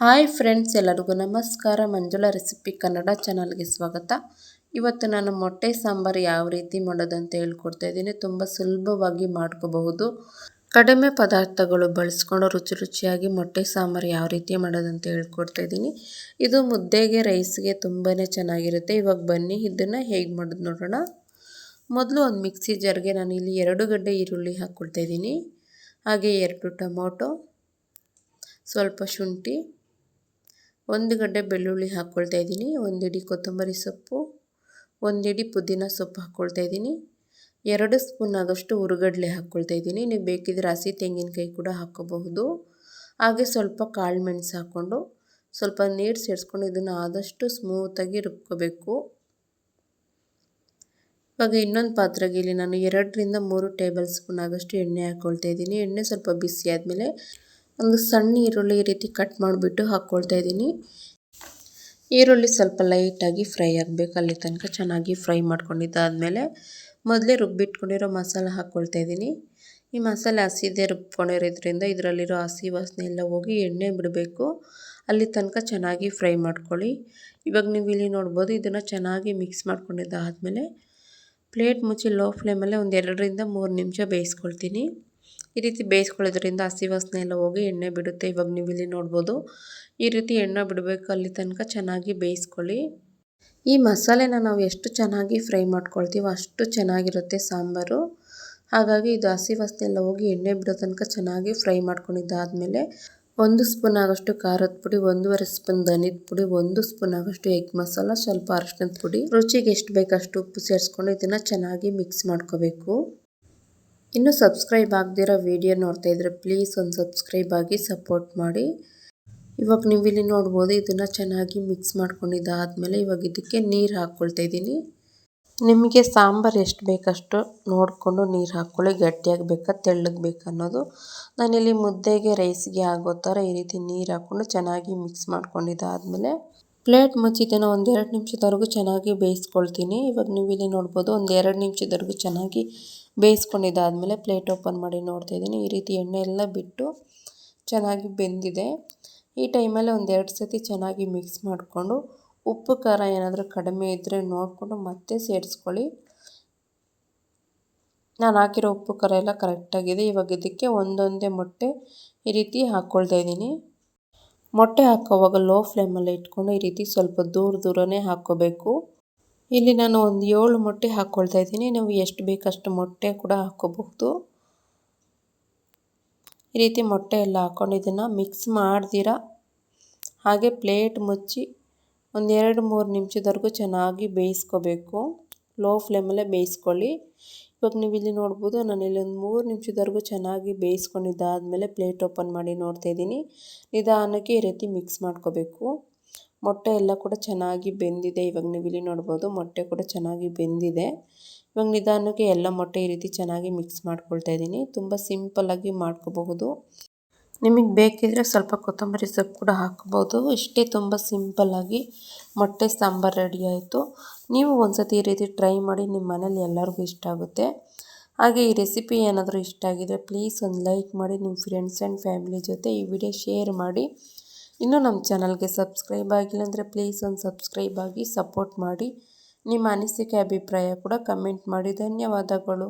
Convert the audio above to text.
Hi friends, ಎಲ್ಲರಿಗೂ ನಮಸ್ಕಾರ. ಮಂಜುಳ recipe Kannada ಚಾನಲ್ಗೆ ಸ್ವಾಗತ. ಇವತ್ತು ನಾನು ಮೊಟ್ಟೆ ಸಾಂಬಾರು ಯಾವ ರೀತಿ ಮಾಡೋದಂತ ಹೇಳ್ಕೊಡ್ತಾ ಇದ್ದೀನಿ. ತುಂಬ ಸುಲಭವಾಗಿ ಮಾಡ್ಕೋಬಹುದು. ಕಡಿಮೆ ಪದಾರ್ಥಗಳು ಬಳಸ್ಕೊಂಡು ರುಚಿ ರುಚಿಯಾಗಿ ಮೊಟ್ಟೆ ಸಾಂಬಾರು ಯಾವ ರೀತಿ ಮಾಡೋದಂತ ಹೇಳ್ಕೊಡ್ತಾ ಇದ್ದೀನಿ. ಇದು ಮುದ್ದೆಗೆ, ರೈಸ್ಗೆ ತುಂಬಾ ಚೆನ್ನಾಗಿರುತ್ತೆ. ಇವಾಗ ಬನ್ನಿ, ಇದನ್ನು ಹೇಗೆ ಮಾಡೋದು ನೋಡೋಣ. ಮೊದಲು ಒಂದು ಮಿಕ್ಸಿ ಜರ್ಗೆ ನಾನು ಇಲ್ಲಿ ಎರಡು ಗಡ್ಡೆ ಈರುಳ್ಳಿ ಹಾಕ್ಕೊಡ್ತಾ ಇದ್ದೀನಿ. ಹಾಗೆ ಎರಡು ಟೊಮೊಟೊ, ಸ್ವಲ್ಪ ಶುಂಠಿ ಒಂದು ಗಡ್ಡೆ ಬೆಳ್ಳುಳ್ಳಿ ಹಾಕ್ಕೊಳ್ತಾ ಇದ್ದೀನಿ. ಒಂದಿಡಿ ಕೊತ್ತಂಬರಿ ಸೊಪ್ಪು ಒಂದಿಡಿ ಪುದೀನ ಸೊಪ್ಪು ಹಾಕ್ಕೊಳ್ತಾ ಇದ್ದೀನಿ. ಎರಡು ಸ್ಪೂನ್ ಆಗೋಷ್ಟು ಹುರುಗಡ್ಲೆ ಹಾಕ್ಕೊಳ್ತಾ ಇದ್ದೀನಿ. ನೀವು ಬೇಕಿದ್ರೆ ಹಸಿ ತೆಂಗಿನಕಾಯಿ ಕೂಡ ಹಾಕ್ಕೋಬಹುದು. ಹಾಗೆ ಸ್ವಲ್ಪ ಕಾಳು ಮೆಣಸು ಹಾಕ್ಕೊಂಡು ಸ್ವಲ್ಪ ನೀರು ಸೇರಿಸ್ಕೊಂಡು ಇದನ್ನು ಆದಷ್ಟು ಸ್ಮೂತಾಗಿ ರುಬ್ಕೋಬೇಕು. ಇವಾಗ ಇನ್ನೊಂದು ಪಾತ್ರೆಗೆ ಇಲ್ಲಿ ನಾನು ಎರಡರಿಂದ ಮೂರು ಟೇಬಲ್ ಸ್ಪೂನ್ ಆಗೋಷ್ಟು ಎಣ್ಣೆ ಹಾಕ್ಕೊಳ್ತಾ ಇದ್ದೀನಿ. ಎಣ್ಣೆ ಸ್ವಲ್ಪ ಬಿಸಿ ಆದಮೇಲೆ ಒಂದು ಸಣ್ಣ ಈರುಳ್ಳಿ ಈ ರೀತಿ ಕಟ್ ಮಾಡಿಬಿಟ್ಟು ಹಾಕ್ಕೊಳ್ತಾ ಇದ್ದೀನಿ. ಈರುಳ್ಳಿ ಸ್ವಲ್ಪ ಲೈಟಾಗಿ ಫ್ರೈ ಆಗಬೇಕು. ಅಲ್ಲಿ ತನಕ ಚೆನ್ನಾಗಿ ಫ್ರೈ ಮಾಡ್ಕೊಂಡಿದ್ದಾದಮೇಲೆ ಮೊದಲೇ ರುಬ್ಬಿಟ್ಕೊಂಡಿರೋ ಮಸಾಲ ಹಾಕ್ಕೊಳ್ತಾ ಇದ್ದೀನಿ. ಈ ಮಸಾಲೆ ಹಸಿದೇ ರುಬ್ಕೊಂಡಿರೋದ್ರಿಂದ ಇದರಲ್ಲಿರೋ ಹಸಿ ವಾಸನೆ ಎಲ್ಲ ಹೋಗಿ ಎಣ್ಣೆ ಬಿಡಬೇಕು. ಅಲ್ಲಿ ತನಕ ಚೆನ್ನಾಗಿ ಫ್ರೈ ಮಾಡ್ಕೊಳ್ಳಿ. ಇವಾಗ ನೀವು ಇಲ್ಲಿ ನೋಡ್ಬೋದು ಇದನ್ನು ಚೆನ್ನಾಗಿ ಮಿಕ್ಸ್ ಮಾಡ್ಕೊಂಡಿದ್ದಾದಮೇಲೆ ಪ್ಲೇಟ್ ಮುಚ್ಚಿ ಲೋ ಫ್ಲೇಮಲ್ಲೇ ಒಂದು ಎರಡರಿಂದ ಮೂರು ನಿಮಿಷ ಬೇಯಿಸ್ಕೊಳ್ತೀನಿ. ಈ ರೀತಿ ಬೇಯಿಸ್ಕೊಳ್ಳೋದ್ರಿಂದ ಹಸಿ ವಾಸನೆ ಎಲ್ಲ ಹೋಗಿ ಎಣ್ಣೆ ಬಿಡುತ್ತೆ. ಇವಾಗ ನೀವು ಇಲ್ಲಿ ನೋಡ್ಬೋದು. ಈ ರೀತಿ ಎಣ್ಣೆ ಬಿಡಬೇಕು ಅಲ್ಲಿ ತನಕ ಚೆನ್ನಾಗಿ ಬೇಯಿಸ್ಕೊಳ್ಳಿ. ಈ ಮಸಾಲೆನ ನಾವು ಎಷ್ಟು ಚೆನ್ನಾಗಿ ಫ್ರೈ ಮಾಡ್ಕೊಳ್ತೀವೋ ಅಷ್ಟು ಚೆನ್ನಾಗಿರುತ್ತೆ ಸಾಂಬಾರು. ಹಾಗಾಗಿ ಇದು ಹಸಿ ವಾಸನೆ ಎಲ್ಲ ಹೋಗಿ ಎಣ್ಣೆ ಬಿಡೋ ತನಕ ಚೆನ್ನಾಗಿ ಫ್ರೈ ಮಾಡ್ಕೊಂಡಿದ್ದಾದಮೇಲೆ ಒಂದು ಸ್ಪೂನ್ ಆಗೋಷ್ಟು ಖಾರದ ಪುಡಿ, ಒಂದೂವರೆ ಸ್ಪೂನ್ ಧನಿದ ಪುಡಿ, ಒಂದು ಸ್ಪೂನ್ ಆಗೋಷ್ಟು ಎಗ್ ಮಸಾಲ, ಸ್ವಲ್ಪ ಅರಶಿನದ ಪುಡಿ. ರುಚಿಗೆ ಎಷ್ಟು ಬೇಕಷ್ಟು ಉಪ್ಪು ಸೇರಿಸ್ಕೊಂಡು ಇದನ್ನು ಚೆನ್ನಾಗಿ ಮಿಕ್ಸ್ ಮಾಡ್ಕೋಬೇಕು. ಇನ್ನು ಸಬ್ಸ್ಕ್ರೈಬ್ ಆಗದಿರೋ ವಿಡಿಯೋ ನೋಡ್ತಾ ಇದ್ರೆ ಪ್ಲೀಸ್ ಒಂದು ಸಬ್ಸ್ಕ್ರೈಬ್ ಆಗಿ ಸಪೋರ್ಟ್ ಮಾಡಿ. ಇವಾಗ ನೀವು ಇಲ್ಲಿ ನೋಡ್ಬೋದು ಇದನ್ನು ಚೆನ್ನಾಗಿ ಮಿಕ್ಸ್ ಮಾಡ್ಕೊಂಡಿದ್ದಾದಮೇಲೆ ಇವಾಗ ಇದಕ್ಕೆ ನೀರು ಹಾಕ್ಕೊಳ್ತಾ ಇದ್ದೀನಿ. ನಿಮಗೆ ಸಾಂಬಾರು ಎಷ್ಟು ಬೇಕಷ್ಟು ನೋಡಿಕೊಂಡು ನೀರು ಹಾಕ್ಕೊಳ್ಳಿ ಗಟ್ಟಿಯಾಗಿ ಬೇಕಾ, ತೆಳ್ಳಗೆ ಬೇಕಾ ಅನ್ನೋದು. ನಾನಿಲ್ಲಿ ಮುದ್ದೆಗೆ ರೈಸ್ಗೆ ಆಗೋ ಥರ ಈ ರೀತಿ ನೀರು ಹಾಕ್ಕೊಂಡು ಚೆನ್ನಾಗಿ ಮಿಕ್ಸ್ ಮಾಡ್ಕೊಂಡಿದ್ದಾದಮೇಲೆ ಪ್ಲೇಟ್ ಮುಚ್ಚಿದ್ದನ್ನು ಒಂದೆರಡು ನಿಮಿಷದವರೆಗೂ ಚೆನ್ನಾಗಿ ಬೇಯಿಸ್ಕೊಳ್ತೀನಿ. ಇವಾಗ ನೀವು ಇಲ್ಲಿ ನೋಡ್ಬೋದು ಒಂದು ಎರಡು ನಿಮಿಷದವರೆಗೂ ಚೆನ್ನಾಗಿ ಬೇಯಿಸ್ಕೊಂಡಿದ್ದಾದಮೇಲೆ ಪ್ಲೇಟ್ ಓಪನ್ ಮಾಡಿ ನೋಡ್ತಾ ಇದ್ದೀನಿ. ಈ ರೀತಿ ಎಣ್ಣೆ ಎಲ್ಲ ಬಿಟ್ಟು ಚೆನ್ನಾಗಿ ಬೆಂದಿದೆ. ಈ ಟೈಮಲ್ಲಿ ಒಂದೆರಡು ಸತಿ ಚೆನ್ನಾಗಿ ಮಿಕ್ಸ್ ಮಾಡಿಕೊಂಡು ಉಪ್ಪು, ಖಾರ ಏನಾದರೂ ಕಡಿಮೆ ಇದ್ದರೆ ನೋಡಿಕೊಂಡು ಮತ್ತೆ ಸೇರಿಸ್ಕೊಳ್ಳಿ. ನಾನು ಹಾಕಿರೋ ಉಪ್ಪು, ಖಾರ ಎಲ್ಲ ಕರೆಕ್ಟಾಗಿದೆ ಇವಾಗ ಇದಕ್ಕೆ ಒಂದೊಂದೇ ಮೊಟ್ಟೆ ಈ ರೀತಿ ಹಾಕ್ಕೊಳ್ತಾ ಇದ್ದೀನಿ. ಮೊಟ್ಟೆ ಹಾಕೋವಾಗ ಲೋ ಫ್ಲೇಮಲ್ಲಿ ಇಟ್ಕೊಂಡು ಈ ರೀತಿ ಸ್ವಲ್ಪ ದೂರ ದೂರನೇ ಹಾಕೋಬೇಕು ಇಲ್ಲಿ ನಾನು ಒಂದು ಏಳು ಮೊಟ್ಟೆ ಹಾಕ್ಕೊಳ್ತಾ ಇದ್ದೀನಿ. ನೀವು ಎಷ್ಟು ಬೇಕಷ್ಟು ಮೊಟ್ಟೆ ಕೂಡ ಹಾಕ್ಕೋಬಹುದು. ಈ ರೀತಿ ಮೊಟ್ಟೆ ಎಲ್ಲ ಹಾಕ್ಕೊಂಡು ಇದನ್ನು ಮಿಕ್ಸ್ ಮಾಡ್ದಿರಾ ಹಾಗೆ ಪ್ಲೇಟ್ ಮುಚ್ಚಿ ಒಂದೆರಡು ಮೂರು ನಿಮಿಷದವರೆಗೂ ಚೆನ್ನಾಗಿ ಬೇಯಿಸ್ಕೋಬೇಕು. ಲೋ ಫ್ಲೇಮಲ್ಲೇ ಬೇಯಿಸ್ಕೊಳ್ಳಿ. ಇವಾಗ ನೀವು ಇಲ್ಲಿ ನೋಡ್ಬೋದು ನಾನು ಇಲ್ಲಿ ಒಂದು ಮೂರು ನಿಮಿಷದವರೆಗೂ ಚೆನ್ನಾಗಿ ಬೇಯಿಸ್ಕೊಂಡಿದ್ದಾದಮೇಲೆ ಪ್ಲೇಟ್ ಓಪನ್ ಮಾಡಿ ನೋಡ್ತಾ ಇದ್ದೀನಿ. ನಿಧಾನಕ್ಕೆ ಈ ರೀತಿ ಮಿಕ್ಸ್ ಮಾಡ್ಕೋಬೇಕು. ಮೊಟ್ಟೆ ಎಲ್ಲ ಕೂಡ ಚೆನ್ನಾಗಿ ಬೆಂದಿದೆ. ಇವಾಗ ನೀವು ಇಲ್ಲಿ ನೋಡ್ಬೋದು ಮೊಟ್ಟೆ ಕೂಡ ಚೆನ್ನಾಗಿ ಬೆಂದಿದೆ. ಇವಾಗ ನಿಧಾನಕ್ಕೆ ಎಲ್ಲ ಮೊಟ್ಟೆ ಈ ರೀತಿ ಚೆನ್ನಾಗಿ ಮಿಕ್ಸ್ ಮಾಡ್ಕೊಳ್ತಾ ಇದ್ದೀನಿ. ತುಂಬ ಸಿಂಪಲ್ಲಾಗಿ ಮಾಡ್ಕೋಬಹುದು. ನಿಮಗೆ ಬೇಕಿದ್ದರೆ ಸ್ವಲ್ಪ ಕೊತ್ತಂಬರಿ ಸೊಪ್ಪು ಕೂಡ ಹಾಕ್ಬೋದು. ಇಷ್ಟೇ ತುಂಬ ಸಿಂಪಲ್ಲಾಗಿ ಮೊಟ್ಟೆ ಸಾಂಬಾರು ರೆಡಿ ಆಯಿತು. ನೀವು ಒಂದು ಸತಿ ಈ ರೀತಿ ಟ್ರೈ ಮಾಡಿ ನಿಮ್ಮ ಮನೇಲಿ ಎಲ್ಲರಿಗೂ ಇಷ್ಟ ಆಗುತ್ತೆ. ಹಾಗೆ ಈ ರೆಸಿಪಿ ಏನಾದರೂ ಇಷ್ಟ ಆಗಿದರೆ ಪ್ಲೀಸ್ ಒಂದು ಲೈಕ್ ಮಾಡಿ, ನಿಮ್ಮ ಫ್ರೆಂಡ್ಸ್ ಆ್ಯಂಡ್ ಫ್ಯಾಮಿಲಿ ಜೊತೆ ಈ ವಿಡಿಯೋ ಶೇರ್ ಮಾಡಿ. ಇನ್ನೂ ನಮ್ಮ ಚಾನಲ್ಗೆ ಸಬ್ಸ್ಕ್ರೈಬ್ ಆಗಿಲ್ಲ ಅಂದರೆ ಪ್ಲೀಸ್ ಒಂದು ಸಬ್ಸ್ಕ್ರೈಬ್ ಆಗಿ ಸಪೋರ್ಟ್ ಮಾಡಿ. ನಿಮ್ಮ ಅನಿಸಿಕೆ, ಅಭಿಪ್ರಾಯ ಕೂಡ ಕಮೆಂಟ್ ಮಾಡಿ. ಧನ್ಯವಾದಗಳು.